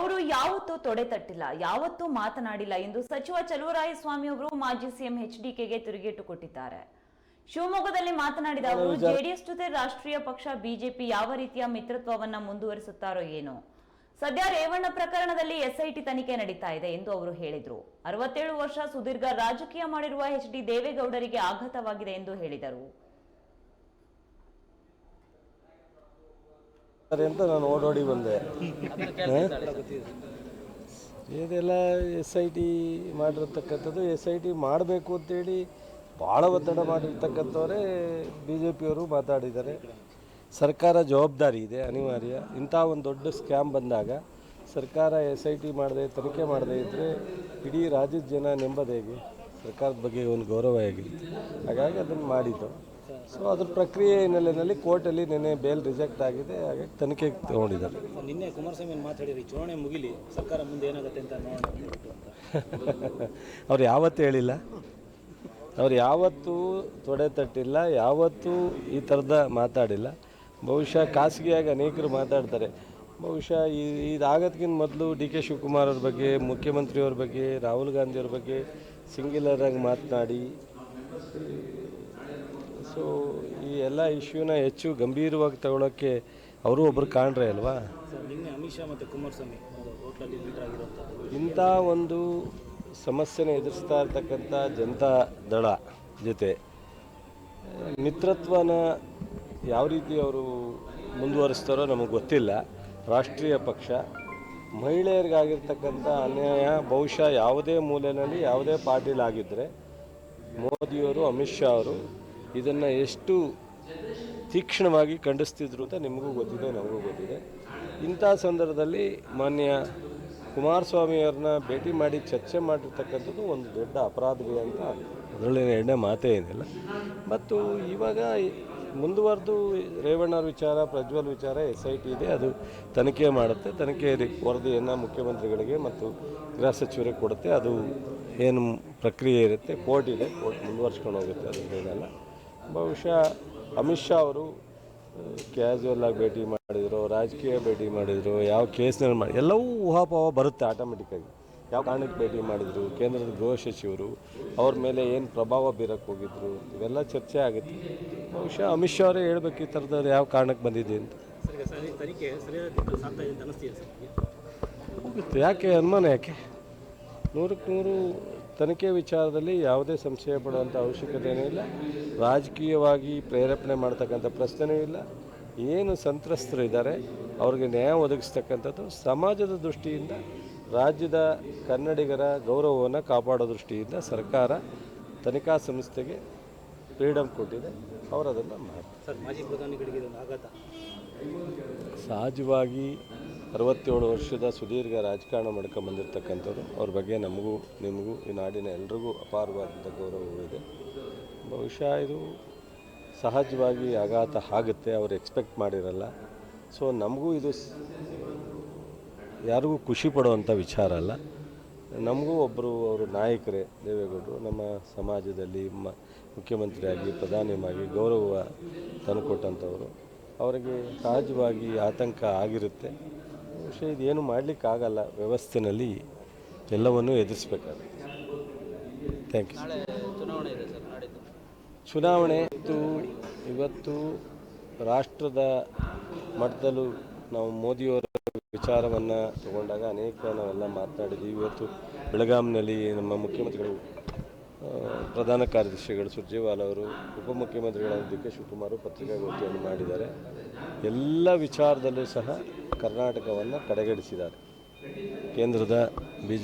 ಅವರು ಯಾವತ್ತೂ ತೊಡೆ ತಟ್ಟಿಲ್ಲ ಯಾವತ್ತೂ ಮಾತನಾಡಿಲ್ಲ ಎಂದು ಸಚಿವ ಚಲುವರಾಯಸ್ವಾಮಿ ಅವರು ಮಾಜಿ ಸಿಎಂ ಎಚ್ ಡಿಕೆಗೆ ತಿರುಗೇಟು ಕೊಟ್ಟಿದ್ದಾರೆ ಶಿವಮೊಗ್ಗದಲ್ಲಿ ಮಾತನಾಡಿದ ಅವರು ಜೆಡಿಎಸ್ ಜೊತೆ ರಾಷ್ಟ್ರೀಯ ಪಕ್ಷ ಬಿಜೆಪಿ ಯಾವ ರೀತಿಯ ಮಿತ್ರತ್ವವನ್ನ ಮುಂದುವರಿಸುತ್ತಾರೋ ಏನೋ. ಸದ್ಯ ರೇವಣ್ಣ ಪ್ರಕರಣದಲ್ಲಿ ಎಸ್ಐಟಿ ತನಿಖೆ ನಡೀತಾ ಇದೆ ಎಂದು ಅವರು ಹೇಳಿದರು. ಅರವತ್ತೇಳು ವರ್ಷ ಸುದೀರ್ಘ ರಾಜಕೀಯ ಮಾಡಿರುವ ಎಚ್ ಡಿ ದೇವೇಗೌಡರಿಗೆ ಆಘಾತವಾಗಿದೆ ಎಂದು ಹೇಳಿದರು. ಅಂತ ನಾನು ಓಡೋಡಿ ಬಂದೆ. ಇದೆಲ್ಲ ಎಸ್ ಐ ಟಿ ಮಾಡಿರ್ತಕ್ಕಂಥದ್ದು ಎಸ್ ಐ ಟಿ ಮಾಡಬೇಕು ಅಂತೇಳಿ ಭಾಳ ಒತ್ತಡ ಮಾಡಿರ್ತಕ್ಕಂಥವರೇ ಬಿ ಜೆ ಪಿಯವರು ಮಾತಾಡಿದ್ದಾರೆ. ಸರ್ಕಾರ ಜವಾಬ್ದಾರಿ ಇದೆ ಅನಿವಾರ್ಯ. ಇಂಥ ಒಂದು ದೊಡ್ಡ ಸ್ಕ್ಯಾಮ್ ಬಂದಾಗ ಸರ್ಕಾರ ಎಸ್ ಐ ಟಿ ಮಾಡದೆ ತನಿಖೆ ಮಾಡದೇ ಇದ್ದರೆ ಇಡೀ ರಾಜ್ಯದ ಜನ ನೆಮ್ಮದಿ ಹೇಗೆ ಸರ್ಕಾರದ ಬಗ್ಗೆ ಒಂದು ಗೌರವ ಹೇಗಿರುತ್ತೆ ಹಾಗಾಗಿ ಅದನ್ನು ಮಾಡಿದ್ದು. ಸೊ ಅದ್ರ ಪ್ರಕ್ರಿಯೆ ಹಿನ್ನೆಲೆಯಲ್ಲಿ ಕೋರ್ಟಲ್ಲಿ ನಿನ್ನೆ ಬೇಲ್ ರಿಜೆಕ್ಟ್ ಆಗಿದೆ ಹಾಗಾಗಿ ತನಿಖೆಗೆ ತಗೊಂಡಿದ್ದಾರೆ. ನಿನ್ನೆ ಕುಮಾರಸ್ವಾಮಿ ಮಾತಾಡಿರಿ ಚುನಾವಣೆ ಮುಗಿಲಿ ಸರ್ಕಾರ ಮುಂದೆ ಏನಾಗುತ್ತೆ ಅಂತ ನೋಡೋಣ ಅವ್ರು ಯಾವತ್ತು ಹೇಳಿಲ್ಲ. ಅವ್ರು ಯಾವತ್ತೂ ತೊಡೆ ತಟ್ಟಿಲ್ಲ ಯಾವತ್ತೂ ಈ ಥರದ ಮಾತಾಡಿಲ್ಲ. ಬಹುಶಃ ಖಾಸಗಿಯಾಗಿ ಅನೇಕರು ಮಾತಾಡ್ತಾರೆ. ಬಹುಶಃ ಈ ಇದಾಗೋದಕ್ಕಿಂತ ಮೊದಲು ಡಿ ಕೆ ಶಿವಕುಮಾರ್ ಅವ್ರ ಬಗ್ಗೆ ಮುಖ್ಯಮಂತ್ರಿಯವ್ರ ಬಗ್ಗೆ ರಾಹುಲ್ ಗಾಂಧಿಯವ್ರ ಬಗ್ಗೆ ಸಿಂಗ್ಯುಲರಾಗಿ ಮಾತನಾಡಿ ಸೊ ಈ ಎಲ್ಲ ಇಶ್ಯೂನ ಹೆಚ್ಚು ಗಂಭೀರವಾಗಿ ತಗೊಳ್ಳೋಕ್ಕೆ ಅವರು ಒಬ್ಬರು ಕಾಣ್ರೆ ಅಲ್ವಾ? ಅಮಿತ್ ಶಾ ಮತ್ತು ಕುಮಾರಸ್ವಾಮಿ ಇಂಥ ಒಂದು ಸಮಸ್ಯೆನ ಎದುರಿಸ್ತಾ ಇರ್ತಕ್ಕಂಥ ಜನತಾ ದಳ ಜೊತೆ ಮಿತ್ರತ್ವನ ಯಾವ ರೀತಿ ಅವರು ಮುಂದುವರಿಸ್ತಾರೋ ನಮಗೆ ಗೊತ್ತಿಲ್ಲ. ರಾಷ್ಟ್ರೀಯ ಪಕ್ಷ ಮಹಿಳೆಯರಿಗಾಗಿರ್ತಕ್ಕಂಥ ಅನ್ಯಾಯ ಬಹುಶಃ ಯಾವುದೇ ಮೂಲೆಯಲ್ಲಿ ಯಾವುದೇ ಪಾರ್ಟಿಲಾಗಿದ್ದರೆ ಮೋದಿಯವರು ಅಮಿತ್ ಶಾ ಅವರು ಇದನ್ನು ಎಷ್ಟು ತೀಕ್ಷ್ಣವಾಗಿ ಖಂಡಿಸ್ತಿದ್ರು ಅಂತ ನಿಮಗೂ ಗೊತ್ತಿದೆ, ನಮಗೂ ಗೊತ್ತಿದೆ. ಇಂಥ ಸಂದರ್ಭದಲ್ಲಿ ಮಾನ್ಯ ಕುಮಾರಸ್ವಾಮಿಯವ್ರನ್ನ ಭೇಟಿ ಮಾಡಿ ಚರ್ಚೆ ಮಾಡಿರ್ತಕ್ಕಂಥದ್ದು ಒಂದು ದೊಡ್ಡ ಅಪರಾಧವೇ ಅಂತ ಅದರಲ್ಲಿ ಎಣ್ಣೆ ಮಾತೇ ಏನಿಲ್ಲ. ಮತ್ತು ಇವಾಗ ಮುಂದುವರೆದು ರೇವಣ್ಣವ್ರ ವಿಚಾರ, ಪ್ರಜ್ವಲ್ ವಿಚಾರ ಎಸ್ ಐ ಟಿ ಇದೆ, ಅದು ತನಿಖೆ ಮಾಡುತ್ತೆ. ತನಿಖೆ ವರದಿಯನ್ನು ಮುಖ್ಯಮಂತ್ರಿಗಳಿಗೆ ಮತ್ತು ಗೃಹ ಸಚಿವರಿಗೆ ಕೊಡುತ್ತೆ. ಅದು ಏನು ಪ್ರಕ್ರಿಯೆ ಇರುತ್ತೆ, ಕೋರ್ಟ್ ಇದೆ, ಕೋರ್ಟ್ ಮುಂದುವರ್ಸ್ಕೊಂಡು ಹೋಗುತ್ತೆ, ಅದು ಏನಲ್ಲ ಬಹುಶಃ ಅಮಿತ್ ಶಾ ಅವರು ಕ್ಯಾಸುವಲ್ ಆಗಿ ಭೇಟಿ ಮಾಡಿದರು ರಾಜಕೀಯ ಭೇಟಿ ಮಾಡಿದರು ಯಾವ ಕೇಸ್ನಲ್ಲಿ ಮಾಡಿ ಎಲ್ಲವೂ ಊಹಾಪೋಹ ಬರುತ್ತೆ ಆಟೋಮೆಟಿಕ್ಕಾಗಿ ಯಾವ ಕಾರಣಕ್ಕೆ ಭೇಟಿ ಮಾಡಿದರು ಕೇಂದ್ರದ ಗೃಹ ಸಚಿವರು ಅವ್ರ ಮೇಲೆ ಏನು ಪ್ರಭಾವ ಬೀರಕ್ಕೆ ಹೋಗಿದ್ರು ಇವೆಲ್ಲ ಚರ್ಚೆ ಆಗುತ್ತೆ. ಬಹುಶಃ ಅಮಿತ್ ಶಾ ಅವರೇ ಹೇಳ್ಬೇಕು ಈ ಥರದ್ದು ಯಾವ ಕಾರಣಕ್ಕೆ ಬಂದಿದೆ ಅಂತ? ಹೋಗುತ್ತೆ ಯಾಕೆ ಅನುಮಾನ ಯಾಕೆ? ನೂರಕ್ಕೆ ನೂರು ತನಿಖೆ ವಿಚಾರದಲ್ಲಿ ಯಾವುದೇ ಸಂಶಯ ಪಡುವಂಥ ಅವಶ್ಯಕತೆಯೂ ಇಲ್ಲ. ರಾಜಕೀಯವಾಗಿ ಪ್ರೇರೇಪಣೆ ಮಾಡ್ತಕ್ಕಂಥ ಪ್ರಶ್ನೆಯೂ ಇಲ್ಲ. ಏನು ಸಂತ್ರಸ್ತರು ಇದ್ದಾರೆ ಅವ್ರಿಗೆ ನ್ಯಾಯ ಒದಗಿಸ್ತಕ್ಕಂಥದ್ದು ಸಮಾಜದ ದೃಷ್ಟಿಯಿಂದ ರಾಜ್ಯದ ಕನ್ನಡಿಗರ ಗೌರವವನ್ನು ಕಾಪಾಡೋ ದೃಷ್ಟಿಯಿಂದ ಸರ್ಕಾರ ತನಿಖಾ ಸಂಸ್ಥೆಗೆ ಫ್ರೀಡಮ್ ಕೊಟ್ಟಿದೆ. ಅವರು ಅದನ್ನು ಮಾಡ್ತಾರೆ ಸಹಜವಾಗಿ ಅರವತ್ತೇಳು ವರ್ಷದ ಸುದೀರ್ಘ ರಾಜಕಾರಣ ಮಾಡ್ಕೊಂಬಂದಿರ್ತಕ್ಕಂಥವ್ರು ಅವ್ರ ಬಗ್ಗೆ ನಮಗೂ, ನಿಮಗೂ, ಈ ನಾಡಿನ ಎಲ್ರಿಗೂ ಅಪಾರವಾದಂಥ ಗೌರವವಿದೆ ಬಹುಶಃ ಇದು ಸಹಜವಾಗಿ ಆಘಾತ ಆಗುತ್ತೆ, ಅವ್ರು ಎಕ್ಸ್ಪೆಕ್ಟ್ ಮಾಡಿರಲ್ಲ. ಸೊ, ನಮಗೂ ಇದು ಯಾರಿಗೂ ಖುಷಿ ಪಡುವಂಥ ವಿಚಾರ ಅಲ್ಲ. ನಮಗೂ ಒಬ್ಬರು ಅವರು ನಾಯಕರೇ ದೇವೇಗೌಡರು, ನಮ್ಮ ಸಮಾಜದಲ್ಲಿ ಮ, ಮುಖ್ಯಮಂತ್ರಿಯಾಗಿ ಪ್ರಧಾನಿಯಾಗಿ ಗೌರವ ತಂದುಕೊಟ್ಟಂಥವರು. ಅವರಿಗೆ ಸಹಜವಾಗಿ ಆತಂಕ ಆಗಿರುತ್ತೆ. ಬಹುಶಃ ಇದೇನು ಮಾಡಲಿಕ್ಕಾಗಲ್ಲ ವ್ಯವಸ್ಥೆಯಲ್ಲಿ ಎಲ್ಲವನ್ನೂ ಎದುರಿಸಬೇಕಾಗುತ್ತೆ. ಥ್ಯಾಂಕ್ ಯು ಚುನಾವಣೆ ಇತ್ತು. ಇವತ್ತು ರಾಷ್ಟ್ರದ ಮಟ್ಟದಲ್ಲೂ ನಾವು ಮೋದಿಯವರ ವಿಚಾರವನ್ನು ತಗೊಂಡಾಗ ಅನೇಕ ನಾವೆಲ್ಲ ಮಾತನಾಡಿದ್ದೀವಿ ಇವತ್ತು ಬೆಳಗಾಂನಲ್ಲಿ ನಮ್ಮ ಮುಖ್ಯಮಂತ್ರಿಗಳು ಪ್ರಧಾನ ಕಾರ್ಯದರ್ಶಿಗಳು ಸುರ್ಜೇವಾಲ ಅವರು, ಉಪಮುಖ್ಯಮಂತ್ರಿಗಳಾದ ಡಿ ಕೆ ಶಿವಕುಮಾರ್ ಪತ್ರಿಕಾಗೋಷ್ಠಿಯನ್ನು ಮಾಡಿದ್ದಾರೆ. ಎಲ್ಲ ವಿಚಾರದಲ್ಲೂ ಸಹ ಕರ್ನಾಟಕವನ್ನು ಕಡೆಗಣಿಸಿದ್ದಾರೆ. ಕೇಂದ್ರದ ಬಿ